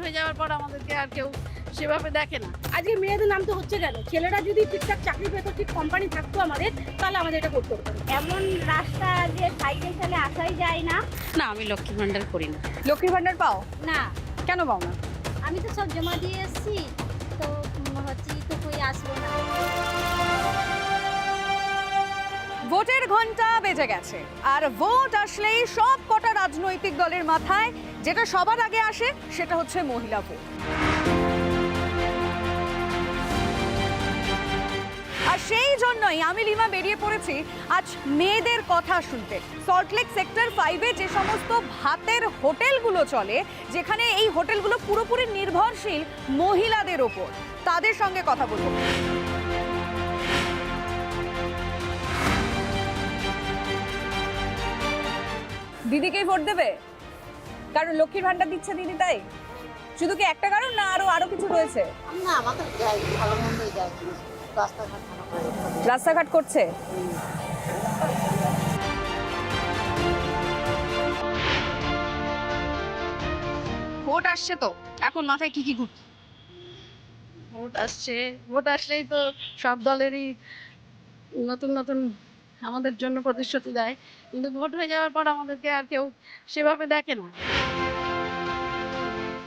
হয়ে যাওয়ার পর আমাদেরকে আর কেউ সেভাবে দেখে না। আজকে মেয়েদের নাম তো হচ্ছে গেল ছেলেরা যদি ঠিকঠাক চাকরি পেত ঠিক কোম্পানি থাকতো আমাদের তাহলে আমাদের এটা করতে হতো। না। এমন রাস্তা যে সাইকেল চালে আসাই যায় না। না আমি লক্ষ্মী ভান্ডার করি না। লক্ষ্মী ভান্ডার পাও? না। কেন পাও না? আমি তো সব জমা দিয়ে এসেছি তো উম, হচ্ছে তো কই আসব ঘণ্টা বেজে গেছে। আর ভোট আসলেই সব কটা রাজনৈতিক দলের মাথায়, যেটা সবার আগে আসে, সেটা হচ্ছে মহিলা ভোট। আর সেই জন্যই আমি লিমা বেরিয়ে পড়েছি আজ মেয়েদের কথা শুনতে। সল্টলেক সেক্টর ফাইভে যে সমস্ত ভাতের হোটেলগুলো চলে, যেখানে এই হোটেলগুলো পুরোপুরি নির্ভরশীল মহিলাদের ওপর। তাদের সঙ্গে কথা বলব। দিদিকেই ভোট দেবে? কারণ লক্ষ্মীর ভান্ডার দিচ্ছে দিদি তাই? শুধু কি একটা কারণ না আরও আরও কিছু রয়েছে? না আমাদের ভালো মন্দই রাস্তাঘাট রাস্তাঘাট করছে? ভোট আসছে তো এখন মাথায় কি কি ঘুরছে? ভোট আসছে ভোট আসলেই তো সব দলেরই নতুন নতুন আমাদের জন্য প্রতিশ্রুতি দেয়। কিন্তু ভোট হয়ে যাওয়ার পর আমাদেরকে আর কেউ সেভাবে দেখে না।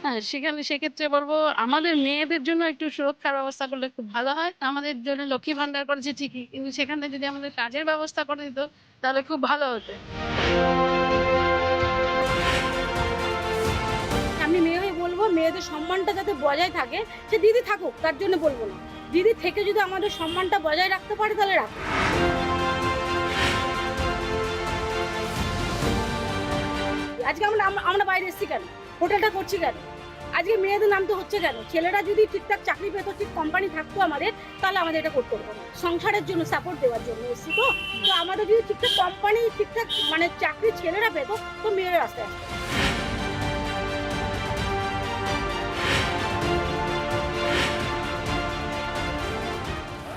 হ্যাঁ সেখানে সেক্ষেত্রে বলব, আমাদের মেয়েদের জন্য একটু সুরক্ষার ব্যবস্থা করলে খুব ভালো হয়। আমাদের জন্য লক্ষ্মী ভান্ডার করেছে ঠিকই, কিন্তু সেখানে যদি আমাদের কাজের ব্যবস্থা করে দিত, তাহলে খুব ভালো হতো। আমি মেয়ে বলব, মেয়েদের সম্মানটা যাতে বজায় থাকে, সে দিদি থাকুক, তার জন্য বলব না। দিদি থেকে যদি আমাদের সম্মানটা বজায় রাখতে পারে, তাহলে রাখো আজকে আমরা আমরা- বাইরে এসেছি কেন? হোটেলটা করছি কেন? আজকে মেয়েদের নামতে হচ্ছে কেন? ছেলেরা যদি ঠিকঠাক চাকরি পেতো ঠিক কোম্পানি থাকতো আমাদের তাহলে আমাদের এটা করতে হতো। না সংসারের জন্য সাপোর্ট দেওয়ার জন্য এসেছি তো। তো আমাদের যদি ঠিকঠাক কোম্পানি ঠিকঠাক মানে চাকরি ছেলেরা পেতো তো মেয়েরা রাস্তায় আসতো।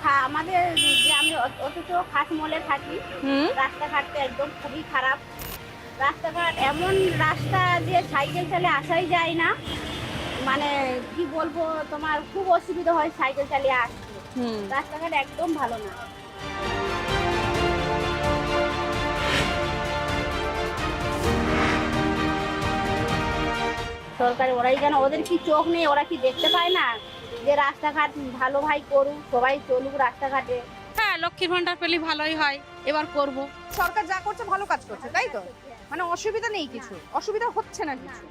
হ্যাঁ আমাদের যে আমি অথচ খাস মলে থাকি। রাস্তাঘাটটা একদম খুবই খারাপ। রাস্তাঘাট এমন রাস্তা যে সাইকেল চালে আসাই যায় না। মানে কি বলব তোমার খুব অসুবিধা হয় সাইকেল চালিয়ে আসতে। রাস্তাঘাট একদম ভালো না। সরকারি ওরাই যেন ওদের কি চোখ নেই ওরা কি দেখতে পায় না যে রাস্তাঘাট ভালো ভাই করুক সবাই চলুক রাস্তাঘাটে। হ্যাঁ লক্ষ্মীর ভান্ডার পেলে ভালোই হয় এবার করব। সরকার যা করছে ভালো কাজ করছে তাই তো? মানে অসুবিধা নেই কিছু। অসুবিধা হচ্ছে না কিছু।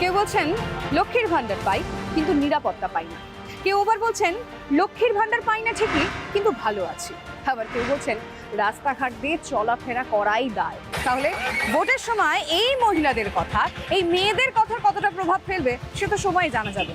কেউ বলছেন, লক্ষ্মীর ভান্ডার পাই, কিন্তু নিরাপত্তা পাই না। কেউ আবার বলছেন, লক্ষ্মীর ভান্ডার পাই না ঠিকই, কিন্তু ভালো আছি। আবার কেউ বলছেন, রাস্তাঘাট দিয়ে চলাফেরা করাই দায়। তাহলে ভোটের সময় এই মহিলাদের কথা, এই মেয়েদের কথা কতটা প্রভাব ফেলবে, সে তো সময় জানা যাবে